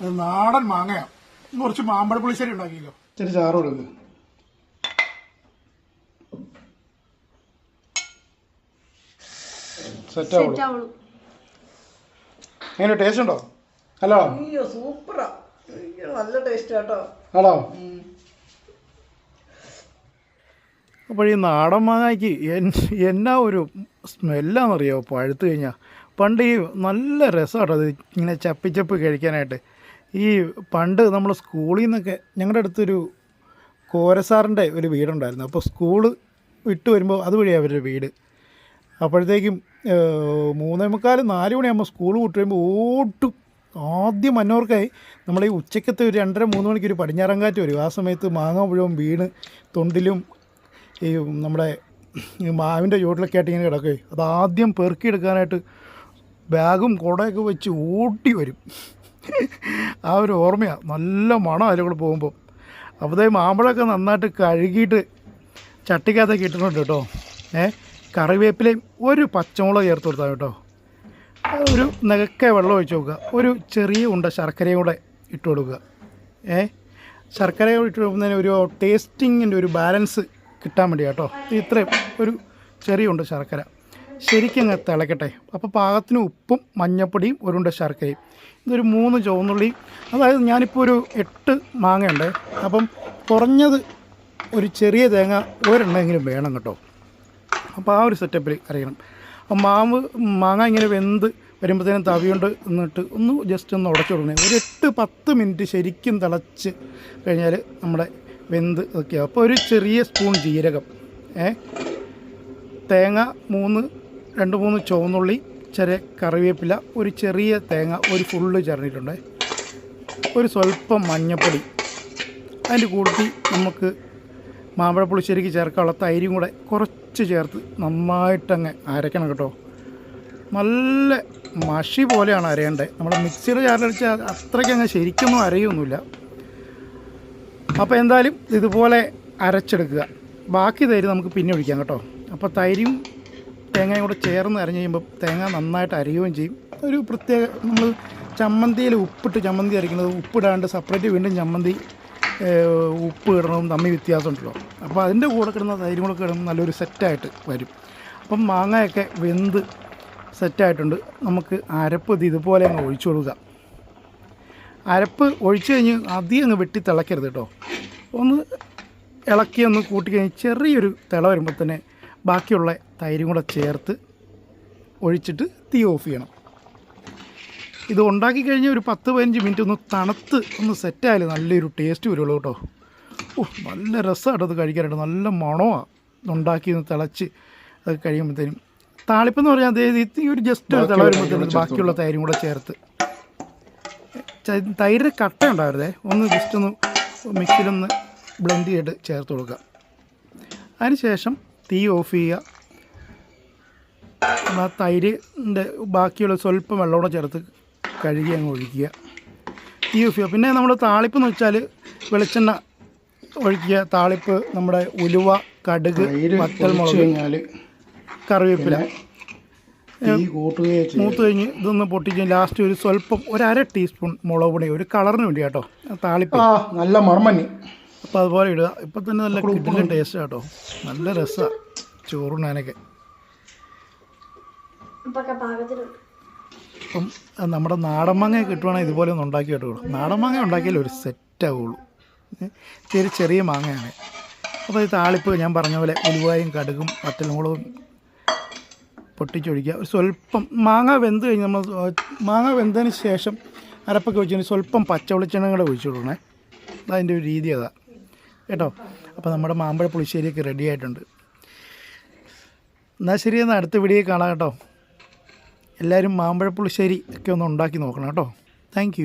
അത് നാടൻ മാങ്ങയാ. ഇന്ന് കുറച്ച് മാമ്പഴ പുളിശ്ശേരി ഉണ്ടാക്കിയല്ലോ. ചെറിയ ചാറ് കൊടുക്കുക സെറ്റാവുള്ളൂ എങ്ങനെ ടേസ്റ്റ് ഉണ്ടോ? ഹലോ അയ്യോ സൂപ്പറാ. അയ്യോ നല്ല ടേസ്റ്റ് കേട്ടോ ഹലോ അപ്പോൾ ഈ നാടൻ മാങ്ങയ്ക്ക് എന്നാ ഒരു സ്മെല്ലാന്നറിയോ? പഴുത്തു കഴിഞ്ഞാൽ പണ്ട് ഈ നല്ല രസമാണ് അത് ഇങ്ങനെ ചപ്പിച്ചപ്പ് ചപ്പി കഴിക്കാനായിട്ട്. ഈ പണ്ട് നമ്മൾ സ്കൂളിൽ നിന്നൊക്കെ ഞങ്ങളുടെ അടുത്തൊരു കോരസാറിന്റെ ഒരു വീടുണ്ടായിരുന്നു. അപ്പോൾ സ്കൂൾ വിട്ട് വരുമ്പോൾ അതുവഴി അവരുടെ വീട്. അപ്പോഴത്തേക്കും മൂന്നേ മുക്കാൽ നാല് മണിയാകുമ്പോൾ സ്കൂൾ വിട്ട് വരുമ്പോൾ ഓട്ടും. ആദ്യം മന്നോർക്കായി നമ്മൾ ഈ ഉച്ചക്കത്തെ ഒരു രണ്ടര മൂന്ന് മണിക്ക് ഒരു പടിഞ്ഞാറങ്കാറ്റ് വരും. ആ സമയത്ത് മാങ്ങ മുഴുവൻ വീണ് തൊണ്ടിലും ഈ നമ്മുടെ മാവിന്റെ ചുവട്ടിലൊക്കെ ആയിട്ട് ഇങ്ങനെ കിടക്കുകയും അത് ആദ്യം പെറുക്കിയെടുക്കാനായിട്ട് ബാഗും കുടയൊക്കെ വെച്ച് ഓടി വരും. ആ ഒരു ഓർമ്മയാണ് നല്ല മണം അതിലൂടെ പോകുമ്പോൾ അപ്പോഴത്തേ മാമ്പഴമൊക്കെ നന്നായിട്ട് കഴുകിയിട്ട് ചട്ടിക്കകത്തൊക്കെ ഇട്ടിട്ടുണ്ട് കേട്ടോ. ഏ കറിവേപ്പിലയും ഒരു പച്ചമുളക് ചേർത്ത് കൊടുത്താൽ കേട്ടോ. ഒരു നികക്കെ വെള്ളം ഒഴിച്ച് നോക്കുക ഒരു ചെറിയ ഉണ്ട ശർക്കരയും കൂടെ ഇട്ട് കൊടുക്കുക. ഏ ശർക്കര ഇട്ട് കൊടുക്കുന്നതിന് ഒരു ടേസ്റ്റിങ്ങിന്റെ ഒരു ബാലൻസ് കിട്ടാൻ വേണ്ടി കേട്ടോ. ഇത്രയും ഒരു ചെറിയ ഉണ്ട ശർക്കര. ശരിക്കും അങ്ങ് തിളക്കട്ടെ. അപ്പോൾ പാകത്തിന് ഉപ്പും മഞ്ഞപ്പൊടിയും ഒരുണ്ട ശർക്കരയും. ഇതൊരു മൂന്ന് ചുവന്നുള്ളി. അതായത് ഞാനിപ്പോൾ ഒരു എട്ട് മാങ്ങയുണ്ട്. അപ്പം കുറഞ്ഞത് ഒരു ചെറിയ തേങ്ങ ഒരെണ്ണമെങ്കിലും വേണം കേട്ടോ. അപ്പോൾ ആ ഒരു സെറ്റപ്പിൽ അറിയണം അപ്പം മാവ് മാങ്ങ ഇങ്ങനെ വെന്ത് വരുമ്പോഴത്തേനും തവി കൊണ്ട് എന്നിട്ട് ഒന്ന് ജസ്റ്റ് ഒന്ന് ഉടച്ചു കൊടുക്കണേ. ഒരു എട്ട് പത്ത് മിനിറ്റ് ശരിക്കും തിളച്ച് കഴിഞ്ഞാൽ നമ്മുടെ വെന്ത് ഒക്കെയാവും അപ്പോൾ ഒരു ചെറിയ സ്പൂൺ ജീരകം. ഏ? തേങ്ങ മൂന്ന് രണ്ട് മൂന്ന് ചുവന്നുള്ളി ചെറിയ കറിവേപ്പില ഒരു ചെറിയ തേങ്ങ ഒരു ഫുള്ള് ചേർന്നിട്ടുണ്ട്. ഒരു സ്വല്പം മഞ്ഞപ്പൊടി. അതിന്റെ കൂട്ടി നമുക്ക് മാമ്പഴ പുളിശ്ശേരിക്ക് ചേർക്കാനുള്ള തൈരും കൂടെ കുറച്ച് ചേർത്ത് നന്നായിട്ടങ്ങ് അരയ്ക്കണം കേട്ടോ. നല്ല മഷി പോലെയാണ് അരയേണ്ടത്. നമ്മൾ മിക്സിയുടെ ചാറിലടിച്ച് അത്രയ്ക്ക് അങ്ങ് ശരിക്കൊന്നും അരയൊന്നുമില്ല. അപ്പോൾ എന്തായാലും ഇതുപോലെ അരച്ചെടുക്കുക. ബാക്കി തൈര് നമുക്ക് പിന്നെ ഒഴിക്കാം കേട്ടോ. അപ്പോൾ തൈരും തേങ്ങയും കൂടെ ചേർന്ന് അരഞ്ഞ് കഴിയുമ്പോൾ തേങ്ങ നന്നായിട്ട് അരയുകയും ചെയ്യും. ഒരു പ്രത്യേക നമ്മൾ ചമ്മന്തിയിൽ ഉപ്പിട്ട് ചമ്മന്തി അരയ്ക്കുന്നത് ഉപ്പിടാണ്ട് സെപ്പറേറ്റ് വീണ്ടും ചമ്മന്തി ഉപ്പ് ഇടണം തമ്മിൽ വ്യത്യാസമുണ്ടല്ലോ അപ്പോൾ അതിന്റെ കൂടെ കിടന്ന തൈരും കൂടെ കിടന്ന് നല്ലൊരു സെറ്റായിട്ട് വരും. അപ്പം മാങ്ങയൊക്കെ വെന്ത് സെറ്റായിട്ടുണ്ട് നമുക്ക് അരപ്പ് ഇത് ഇതുപോലെ അങ്ങ് ഒഴിച്ചു കൊടുക്കുക അരപ്പ് ഒഴിച്ച് കഴിഞ്ഞ് അധികം അങ്ങ് വെട്ടി തിളക്കരുത് കേട്ടോ. ഒന്ന് ഇളക്കി ഒന്ന് കൂട്ടി കഴിഞ്ഞ് ചെറിയൊരു തിള വരുമ്പോൾ തന്നെ ബാക്കിയുള്ള തൈരും കൂടെ ചേർത്ത് ഒഴിച്ചിട്ട് തീ ഓഫ് ചെയ്യണം. ഇത് ഉണ്ടാക്കി കഴിഞ്ഞ് ഒരു പത്ത് പതിനഞ്ച് മിനിറ്റ് ഒന്ന് തണുത്ത് ഒന്ന് സെറ്റായാലും നല്ലൊരു ടേസ്റ്റ് വരുള്ളൂ കേട്ടോ. ഓ നല്ല രസമാണ് അത് കഴിക്കാനായിട്ട്. നല്ല മണമാണ് ഉണ്ടാക്കി ഒന്ന് തിളച്ച് അത് കഴിയുമ്പോഴത്തേനും. താളിപ്പെന്ന് പറഞ്ഞാൽ അതേ ഈ ഒരു ജസ്റ്റ് ഒരു തിള വരുമ്പോഴത്തേനും ബാക്കിയുള്ള തൈരും കൂടെ ചേർത്ത്. തൈര് തൈരിന്റെ കട്ട ഉണ്ടായിരുന്നേ ഒന്ന് ജസ്റ്റ് ഒന്ന് മിക്സിയിലൊന്ന് ബ്ലെൻഡ് ചെയ്തിട്ട് ചേർത്ത് കൊടുക്കുക. അതിനുശേഷം തീ ഓഫ് ചെയ്യുക. ആ തൈരിന്റെ ബാക്കിയുള്ള സ്വല്പം വെള്ളം കൂടെ ചേർത്ത് കഴുകി അങ്ങ് ഒഴിക്കുക. ഈ യൂസ് ചെയ്യുക. പിന്നെ നമ്മൾ താളിപ്പ് എന്ന് വെച്ചാൽ വെളിച്ചെണ്ണ ഒഴിക്കുക. താളിപ്പ് നമ്മുടെ ഉലുവ കടുക് തൈര് മുളക് കഴിഞ്ഞാൽ കറിവേപ്പില. മൂത്ത് കഴിഞ്ഞ് ഇതൊന്ന് പൊട്ടിച്ച് ലാസ്റ്റ് ഒരു സ്വല്പം ഒരു അര ടീസ്പൂൺ മുളക് പൊടി ഒരു കളറിന് വേണ്ടി കേട്ടോ. താളിപ്പ്. നല്ല മർമ്മന്. അപ്പോൾ അതുപോലെ ഇടുക. ഇപ്പം തന്നെ നല്ല കിട്ടില്ല ടേസ്റ്റ് കേട്ടോ. നല്ല രസമാണ് ചോറുണ്ണാനൊക്കെ. അപ്പം നമ്മുടെ നാടൻ മാങ്ങ കിട്ടുവാണെങ്കിൽ ഇതുപോലെ ഒന്ന് ഉണ്ടാക്കി കേട്ടോ നാടൻ മാങ്ങ ഉണ്ടാക്കിയാൽ ഒരു സെറ്റ് ആവുള്ളൂ. ചെറിയ ചെറിയ മാങ്ങയാണ്. അപ്പോൾ ഈ താളിപ്പ് ഞാൻ പറഞ്ഞ പോലെ ഉലുവായും കടുകും വറ്റൽമുളകും പൊട്ടിച്ചൊഴിക്കുക. ഒരു സ്വല്പം മാങ്ങ വെന്ത് കഴിഞ്ഞ് നമ്മൾ മാങ്ങ വെന്തതിന് ശേഷം അരപ്പൊക്കെ വെച്ചിട്ട് സ്വല്പം പച്ച വെളിച്ചെണ്ണ കൂടെ ഒഴിച്ചു കൊടുക്കണേ. അതതിന്റെ ഒരു രീതി അതാ. കേട്ടോ? അപ്പോൾ നമ്മുടെ മാമ്പഴ പുളിശ്ശേരിയൊക്കെ റെഡി ആയിട്ടുണ്ട്. എന്നാൽ ശരി എന്നാൽ അടുത്ത വീഡിയോ കാണാം കേട്ടോ. എല്ലാവരും മാമ്പഴ പുളിശ്ശേരി ഒക്കെ ഒന്ന് ഉണ്ടാക്കി നോക്കണം കേട്ടോ. താങ്ക്